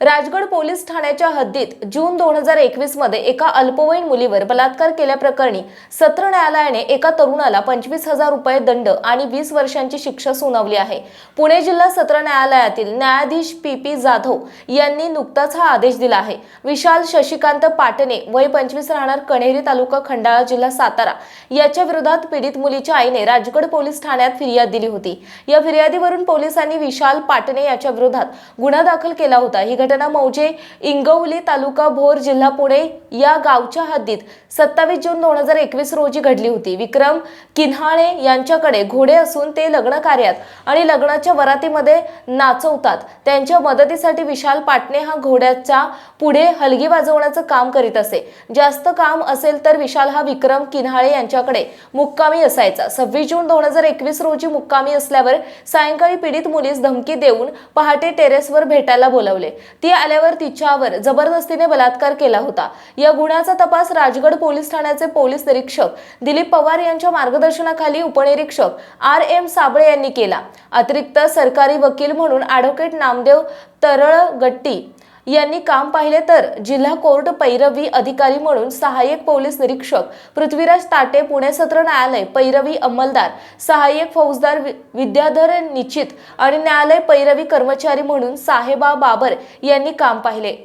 Rajgad police ठाण्याच्या हद्दीत जून दोन हजार एकवीसमध्ये एका अल्पवयीन मुलीवर बलात्कार केल्याप्रकरणी सत्र न्यायालयाने एका तरुणाला पंचवीस हजार रुपये दंड आणि वीस वर्षांची शिक्षा सुनावली आहे. पुणे जिल्हा सत्र न्यायालयातील न्यायाधीश पी पी जाधव यांनी नुकताच हा आदेश दिला आहे. विशाल शशिकांत पाटणे वय पंचवीस राहणार कणेरी तालुका खंडाळा जिल्हा सातारा याच्या विरोधात पीडित मुलीच्या आईने राजगड पोलीस ठाण्यात फिर्याद दिली होती. या फिर्यादीवरून पोलिसांनी विशाल पाटणे याच्या विरोधात गुन्हा दाखल केला होता. ही घटना मौजे इंगवली तालुका भोर जिल्हा पुणे या गावच्या हद्दीत सत्तावीस जून दोन हजार एकवीस रोजी घडली होती. विक्रम किन्हाळे यांच्याकडे घोडे असून ते लग्न कार्यात आणि लग्नाच्या वरातीमध्ये नाचवतात. त्यांच्या मदतीसाठी विशाल पाटणे हा घोड्याच्या पुढे हलगी वाजवण्याचं काम करीत असे. जास्त काम असेल तर विशाल हा विक्रम किन्हाळे यांच्याकडे मुक्कामी असायचा. सव्वीस जून दोन हजार एकवीस रोजी मुक्कामी असल्यावर सायंकाळी पीडित मुलीस धमकी देऊन पहाटे टेरेसवर भेटायला बोलावले. ती आल्यावर तिच्यावर जबरदस्तीने बलात्कार केला होता. या गुन्ह्याचा तपास राजगड पोलीस ठाण्याचे पोलीस निरीक्षक दिलीप पवार यांच्या मार्गदर्शनाखाली उपनिरीक्षक आर एम साबळे यांनी केला. अतिरिक्त सरकारी वकील म्हणून ॲडव्होकेट नामदेव तरळगट्टी यांनी काम पाहिले तर जिल्हा कोर्ट पैरवी अधिकारी म्हणून सहाय्यक पोलीस निरीक्षक पृथ्वीराज ताटे पुणे सत्र न्यायालय पैरवी अंमलदार सहाय्यक फौजदार विद्याधर निश्चित आणि न्यायालय पैरवी कर्मचारी म्हणून साहेबा बाबर यांनी काम पाहिले.